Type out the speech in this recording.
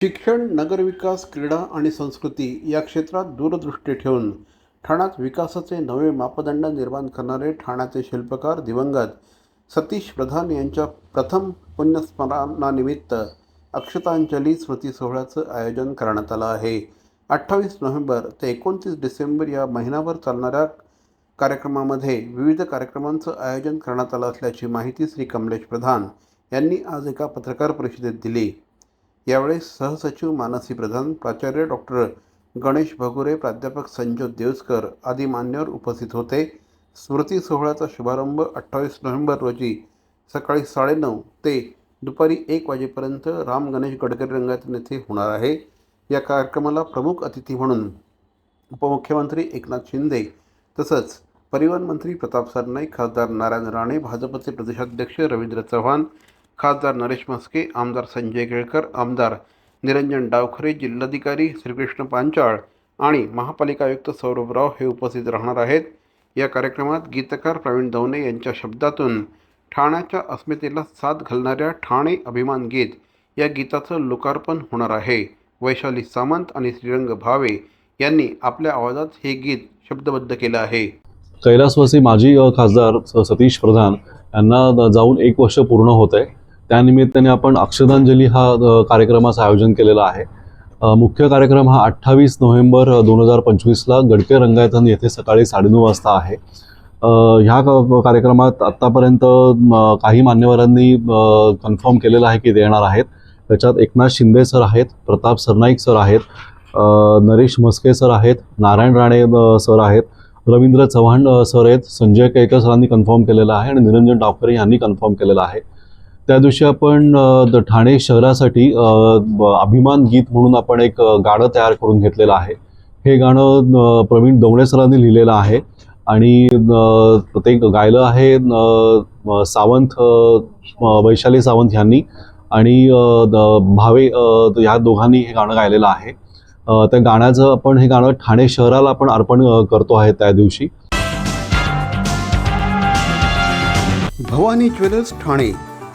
शिक्षण नगरविकास क्रीडा आणि संस्कृती या क्षेत्रात दूरदृष्टी ठेवून ठाण्यात विकासाचे नवे मापदंड निर्माण करणारे ठाण्याचे शिल्पकार दिवंगत सतीश प्रधान यांच्या प्रथम पुण्यस्मरणानिमित्त अक्षतांजली स्मृती सोहळ्याचं आयोजन करण्यात आलं आहे. अठ्ठावीस नोव्हेंबर ते एकोणतीस डिसेंबर या महिनाभर चालणाऱ्या कार्यक्रमामध्ये विविध कार्यक्रमांचं आयोजन करण्यात आलं असल्याची माहिती श्री कमलेश प्रधान यांनी आज एका पत्रकार परिषदेत दिली. यावेळी सहसचिव मानसी प्रधान प्राचार्य डॉक्टर गणेश भगुरे प्राध्यापक संजोत देवसकर आदी मान्यवर उपस्थित होते. स्मृती सोहळ्याचा शुभारंभ अठ्ठावीस नोव्हेंबर रोजी सकाळी साडेनऊ ते दुपारी एक वाजेपर्यंत राम गणेश गडकरी रंगातील येथे होणार आहे. या कार्यक्रमाला प्रमुख अतिथी म्हणून उपमुख्यमंत्री एकनाथ शिंदे तसंच परिवहन मंत्री प्रताप सरनाईक खासदार नारायण राणे भाजपचे प्रदेशाध्यक्ष रवींद्र चव्हाण खासदार नरेश म्हस्के आमदार संजय केळकर आमदार निरंजन डावखरे जिल्हाधिकारी श्रीकृष्ण पांचाळ आणि महापालिका आयुक्त सौरभ राव हे उपस्थित राहणार आहेत. या कार्यक्रमात गीतकार प्रवीण दवने यांच्या शब्दातून ठाण्याच्या अस्मितेला साथ घालणाऱ्या ठाणे अभिमान गीत या गीताचं लोकार्पण होणार आहे. वैशाली सामंत आणि श्रीरंग भावे यांनी आपल्या आवाजात हे गीत शब्दबद्ध केलं आहे. कैलासवासी माजी खासदार स- सतीश प्रधान यांना जाऊन एक वर्ष पूर्ण होत आहे. त्यानिमित्ताने आपण अक्षदांजली हा कार्यक्रमाचं आयोजन केलेलं आहे. मुख्य कार्यक्रम हा अठ्ठावीस नोव्हेंबर दोन हजार पंचवीसला गडके रंगायतन येथे सकाळी साडेनऊ वाजता आहे. ह्या क- कार्यक्रमात आत्तापर्यंत काही मान्यवरांनी कन्फर्म केलेलं आहे की ते येणार आहेत. त्याच्यात एकनाथ शिंदे सर आहेत प्रताप सरनाईक सर आहेत नरेश म्हस्के सर आहेत नारायण राणे सर आहेत रवींद्र चव्हाण सर आहेत संजय केळकर सरांनी कन्फर्म केलेलं आहे आणि निरंजन डावकरे यांनी कन्फर्म केलेलं आहे. त्या दिवशी आपण द- ठाणे शहरासाठी अभिमान गीत म्हणून आपण एक गाणं तयार करून घेतलेलं आहे. हे गाणं प्रवीण दवणे सरांनी लिहिलेलं आहे आणि ते गायलं आहे सावंत वैशाली सावंत यांनी आणि द- भावे ह्या दोघांनी हे गाणं गायलेलं आहे. त्या गाण्याचं आपण हे गाणं ठाणे शहराला आपण अर्पण करतो आहे त्या दिवशी. भवानी ज्वेलर्स ठाणे.